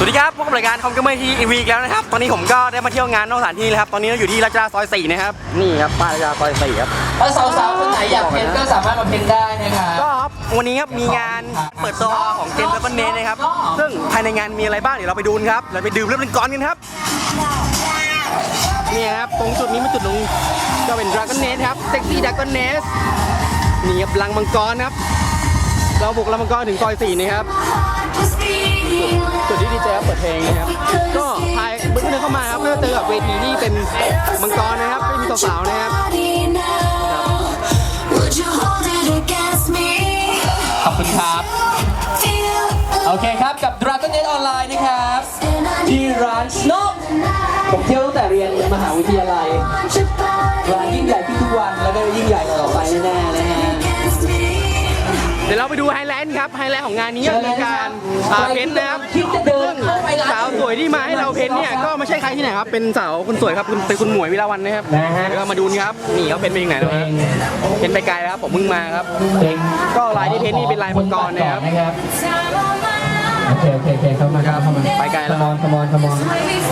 สวัสดีครับพบกับรายการคอมเกมเมอร์ทีวีอีกแล้วนะครับ ตอนนี้ผมก็ได้มาเที่ยวงานนอกสถานที่แล้วครับ ตอนนี้เราอยู่ที่รัชดาซอย4นะครับ นี่ครับป้ายรัชดาซอย4ครับ ถ้าสาวๆคนไหนอยากเพ้นก็สามารถมาเพ้นได้นะคะก็ครับวันนี้ครับมีงานเปิดตัวของเจมส์และก็เนทนะครับ ซึ่งภายในงานมีอะไรบ้างเดี๋ยวเราไปดูกันครับ เราไปดื่มเรื่องเป็นก้อนกันครับ นี่ครับตรงจุดนี้เป็นจุดลงก็เป็นดราก้อนเนสครับเซ็กซี่ดราก้อนเนสนี่ครับลังมังกรครับ เราบุกลังมังกรถึงซอย4นะครับจุ ดที่ดีเจครับเปิดเพลงนะครับ ก็ภายเมื่อเดินเข้ามาครับก็จะเจอกับเวทีที่เป็นมังกรนะครับไม่มีสาวๆนะครับ Would you hold it against me? ขอบคุณครับ Feel โอเคครับกับ Dragon Net Online นะครับ ที่ร้าน Snow ผมเที่ยวตั้งแต่เรียนมหาวิทยาลัย want your body ร้านยิ่งใหญ่ขึ้นทุกวันแล้วก็ยิ่งใหญ่ต่อไปแน่ๆนะฮะ against me. เดี๋ยวเราไปดูไฮไลท์ครับไฮไลท์ของงานนี้ก็คือการอ่าเพ้นท์นะครับคิดจะเดินเข้าไปร้านสาวสวยที่มาให้เราเพ้นท์เนี่ยก็ไม่ใช่ใครที่ไหนครับเป็นสาวคนสวยครับคุณเป็นคุณหมวยวิลาวันนะครับนะฮะ เดี๋ยวเรามาดูกันครับนี่เขาเพ้นท์ไปยังไหนแล้วครับเพ้นท์ไปไกลแล้วครับผมเพิ่งมาครับเพลงก็ลายที่เพ้นท์นี่เป็นลายมังกรนะครับ Time on my โอเคโอเคโอเคเข้ามาเข้ามาไปไกลแล้วขมอนขมอนขมอน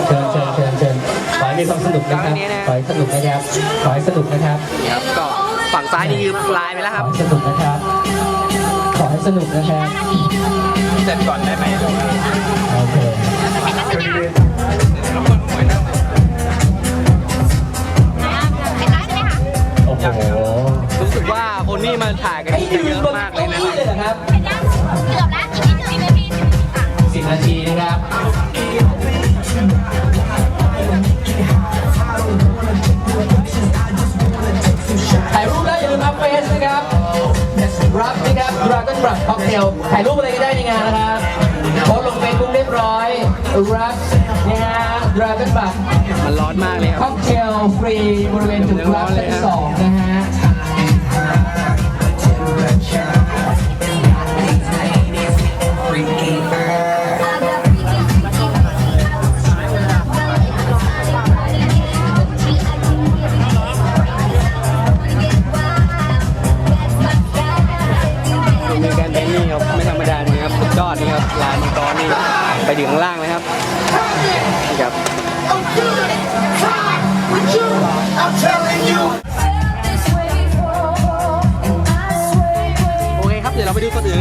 เชิญเชิญเชิญเชิญขอให้มีความสนุกนะครับขอให้สนุกนะครับขอให้สนุกนะครับ นี่ครับก็ฝั่งซ้ายนี่คือลายไปแล้วขคอรับให้สนุกนะครับขอให้ สนุกนะครับ เสร็จก่อนได้ไหมโอเคโอ้โหรู้สึกว่าคนนี่มาถ่ายกันให้เยยืนอะบนมากเก้าเลยนะอี้เลยเหรอครับ เกือบแล้วอีกนิดนึงอีกนาทีสิบนาทีค่ะสิบนาทีนะครับ นะครับ Dragon Brush Cocktail ถ่ายรูปอะไรก็ได้ในงานนะครับโพสต์ลงเฟซบุ๊กเรียบร้อยรับนะฮะ Dragon Brush มันร้อนมากเลยครับ Cocktail ฟรีบริเวณจุดรับชั้นสองนะฮะ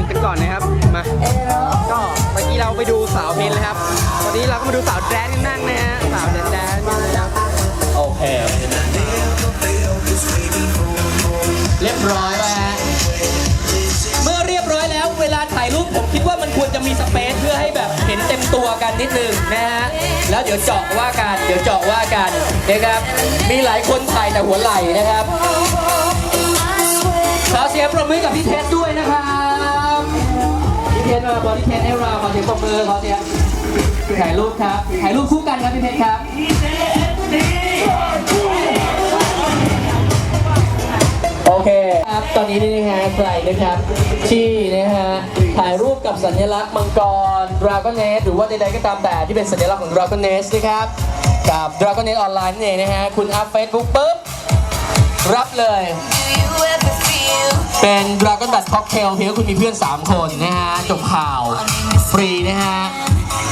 กันก่อนนะครับ มา ก็เมื่อกี้เราไปดูสาวเพนแล้วครับ ตอนนี้เราก็มาดูสาวแดนกันนั่งนะฮะ สาวแดนแดนมาเลยครับโอเค เรียบร้อยแล้วฮะเมื่อเรียบร้อยแล้ว เวลาถ่ายรูปผมคิดว่ามันควรจะมีสเปซเพื่อให้แบบเห็นเต็มตัวกันนิดนึงนะฮะ แล้วเดี๋ยวเจาะว่ากัน เดี๋ยวเจาะว่ากันนะครับ มีหลายคนถ่ายแต่หัวไหล่นะครับ ขอเสียงปรบมือกับพี่เทสด้วยนะครับพี่ เทสมาบอดี้เทสให้เราขอเสียงปรบมือขอเสียงถ่ายรูปครับถ่ายรูปคู่กันครับพี่เทสครับโอเคครับตอนนี้นี่นะฮะใครนะครับที่นะฮะถ่ายรูปกับสัญลักษณ์มังกร Dragon Nest หรือว่าใดๆก็ตามแต่ที่เป็นสัญลักษณ์ของ Dragon Nest นะครับกับ Dragon Nest ออนไลน์นั่เองนะฮะคุณอัพเฟซบุ๊กปุ๊บรับเลย Do you ever feel เป็น Dragon Bat Cocktail เพียงคุณมีเพื่อน 3 คนนะฮะ จบข่าวฟรีนะฮะ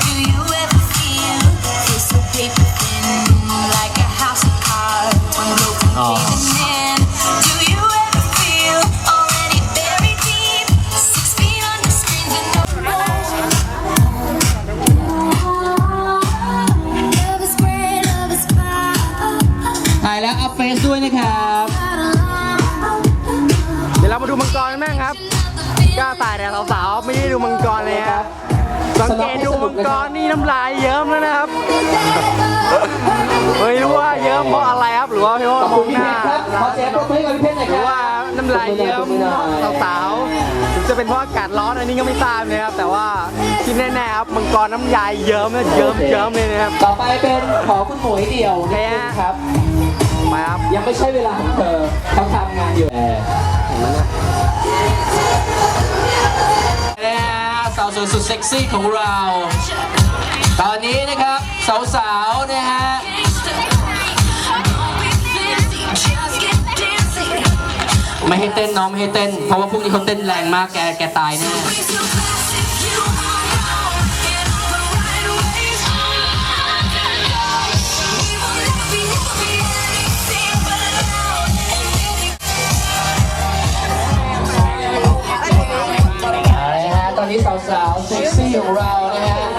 Do you กล้าตายแต่สาวๆไม่ได้ดูมังกรเลยครับสังเกตดูมังกรนี่น้ำลายเยิ้มแล้วนะครับไม่รู้ว่าเยิ้มเพราะอะไรครับหรือว่าเพราะขว่าอบมคุอณงพี่หเพน้าชรครับขอเสียงปรบมือให้กับพี่เพชรหน่อยหครือรับว่าน้ำลายเยิ้มสาวๆหรือจะเป็นเพราะอากาศร้อนอันนี้ก็ไม่ทราบนะครับแต่ว่าที่แน่ๆครับมังกรน้ำยายเยิ้มเยิ้มเยิ้มเลยนะครับต่อไปเป็นขอคุณหมวยเดี่ยวนิดนึงครับมาครับยังไม่ใช่เวลาของเธอเขาทำงานอยู่แอร์นะ สาวสวยสุดเซ็กซี่ของเรา ตอนนี้นะครับสาวๆนะฮะไม่ให้เต้นน้องไม่ให้เต้น เพราะว่าพวกนี้เขาเต้นแรงมากแกแกตายแน่ันนี้สาวๆเซ็กซี่ของเรานะฮะ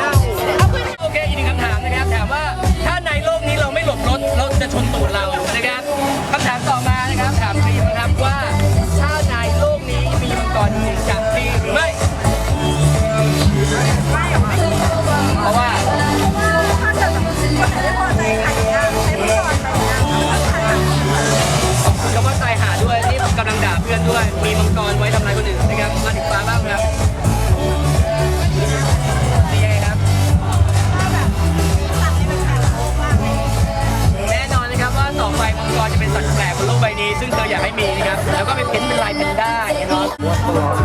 นา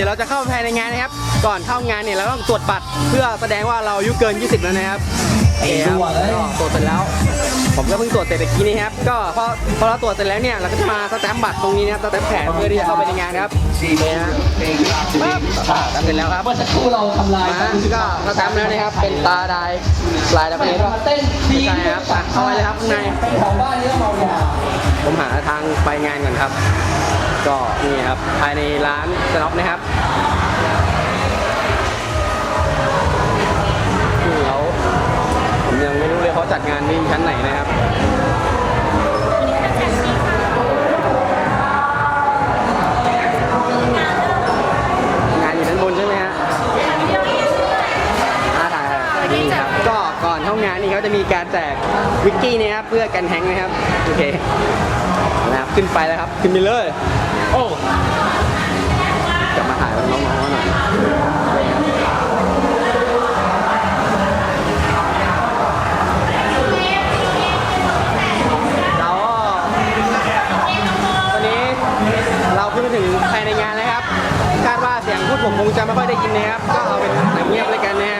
ดี๋ยวเราจะเข้าภายในงานนะครับ ก่อนเข้างานเนี่ยเราต้องตรวจบัตรเพื่อแสดงว่าเราอายุเกิน 20 แล้วนะครับโอเคครับก็ตรวจเสร็จแล้ว ผมก็เพิ่งตรวจเสร็จเมื่อกี้นี้ครับ ก็พอพอเราตรวจเสร็จแล้วเนี่ยเราก็จะมาสแตมป์บัตรตรงนี้นะครับสแตมป์แผนเพื่อที่จะเข้าไปในงานครับนี่ฮะปั๊บอ่าเสร็จแล้วครับเมื่อสักครู่เราทำลายมาก็สแตมป์แล้วนะครับเป็นตาลายลายดับเบิลมาเต้นไม่ใช่ครับอะเข้าไปเลยครับข้างในไปของบ้านนี้ต้องเมายาผมหาทางไปงานก่อนครับ ก็นี่ครับภายในร้านสน็อปนะครับเขาผมยังไม่รู้เลยเขาจัดงานที่ชั้นไหนนะครับ ก็ก่อนเข้างานนี่เขาจะมีการแจกวิกกี้นะครับเพื่อกันแฮงค์นะครับ โอเคนะครับขึ้นไปแล้วครับ ขึ้นไปเลย โอ้กลับมาถ่ายกับน้องๆหน่อยเราก็วันนี้เราขึ้นมาถึงภายในงานแล้วครับ คาดว่าเสียงพูดผมคงจะไม่ค่อยได้ยินนะครับ ก็เอาเป็นเสียงเงียบเลยกันนะฮะนะฮะ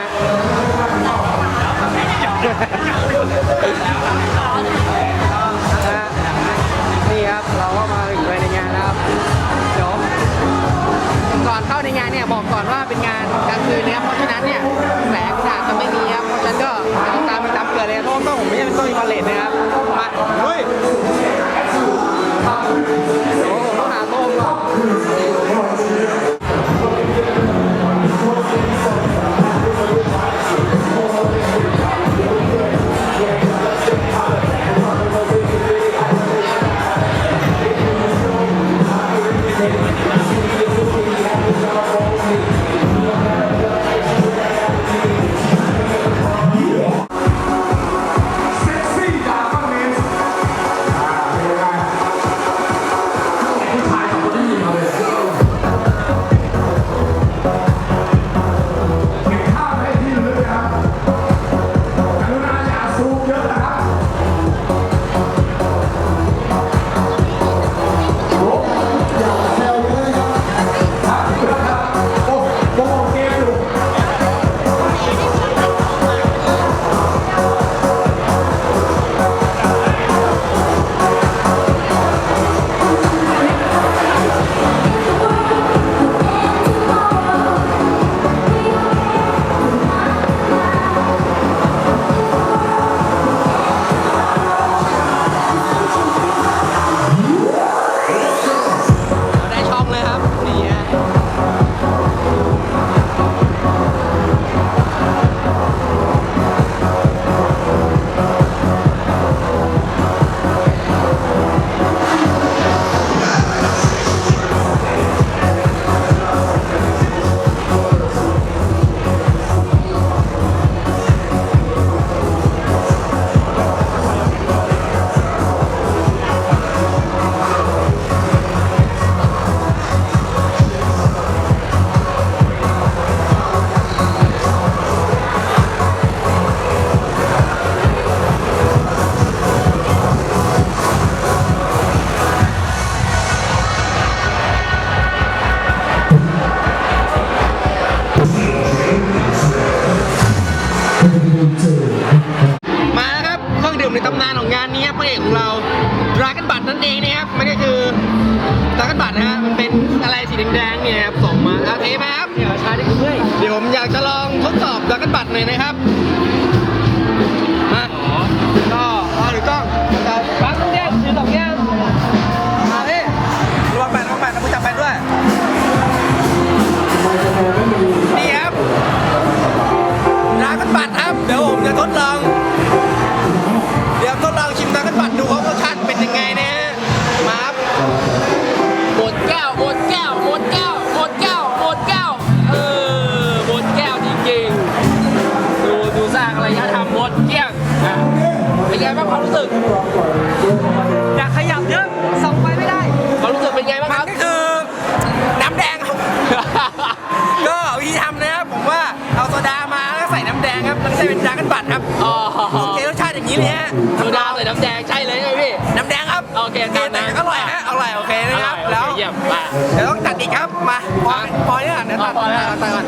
นี่ครับเราก็มาถึงในงานแล้วครับเดี๋ยวก่อนเข้าในงานเนี่ยบอกก่อนว่าเป็นงานกลางคืนนะครับเพราะฉะนั้นเนี่ยแสงอาจจะไม่มีครับเพราะฉะนั้นก็เดี๋ยวตามไปตามเกิดเลยเพราะว่าต้องผมไม่ใช่เป็นต้องมีพาเลทนะครับมาเฮ้ย แดงๆเนี่ยครับส่งมาเอาเทไหมครับ เดี๋ยวชาดิเพื่อยเดี๋ยวผมอยากจะลองทดสอบดรากันบัตหน่อยนะครับ มาก็เอาหรือกล้องจะปั๊บต้องแยกถือสองแยกมาพี่ระวังแบตระวังแบตนะมึงจับแบตด้วย นี่ครับดรากันบัตครับ เดี๋ยวผมจะทดลอง อเครสชาติอย่างนี้เลยฮะโซดาใส่น้ำแดงใช่เลยใช่ไหมพี่น้ำแดงครับโอเคตามนั้นแต่อร่อยฮะอร่อยโอเคนะครับอแล้ร่อยวโอเคเยี่ยมมาเดี๋ยวต้องตัดอีกครับ มาพอพอเนี่ยเดี๋ยวตัดพอแล้วตัดก่อน